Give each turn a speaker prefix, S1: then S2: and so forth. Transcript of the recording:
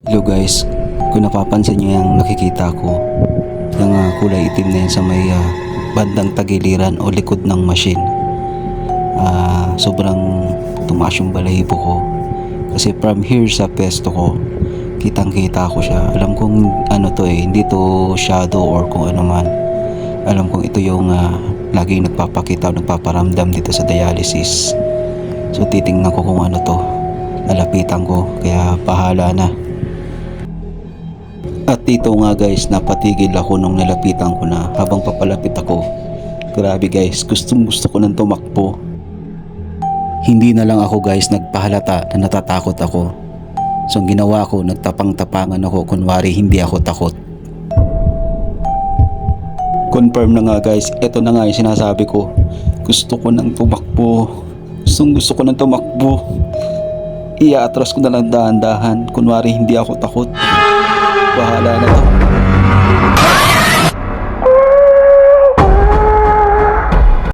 S1: Hello guys, kung napapansin niyo yung nakikita ko, yung ah, kulay itim na yun sa may ah, bandang tagiliran o likod ng machine. Ah, sobrang tumaas yung balahibo ko. Kasi from here sa pesto ko, kitang kita ko siya. Alam kong ano to eh, hindi to shadow or kung ano man. Alam kong ito yung ah, laging nagpapakita o nagpaparamdam dito sa dialysis. So titingnan ko kung ano to. Lalapitan ko, kaya bahala na. At dito nga guys, napatigil ako nung nalapitan ko na habang papalapit ako. Grabe guys, gustong gusto ko nang tumakbo. Hindi na lang ako guys nagpahalata na natatakot ako. So ang ginawa ko, nagtapang-tapangan ako kunwari hindi ako takot. Confirm na nga guys, ito na nga yung sinasabi ko. Gusto ko nang tumakbo. Gustong gusto ko nang tumakbo. Iaatras ko na lang dahan-dahan kunwari hindi ako takot. Bahala na to.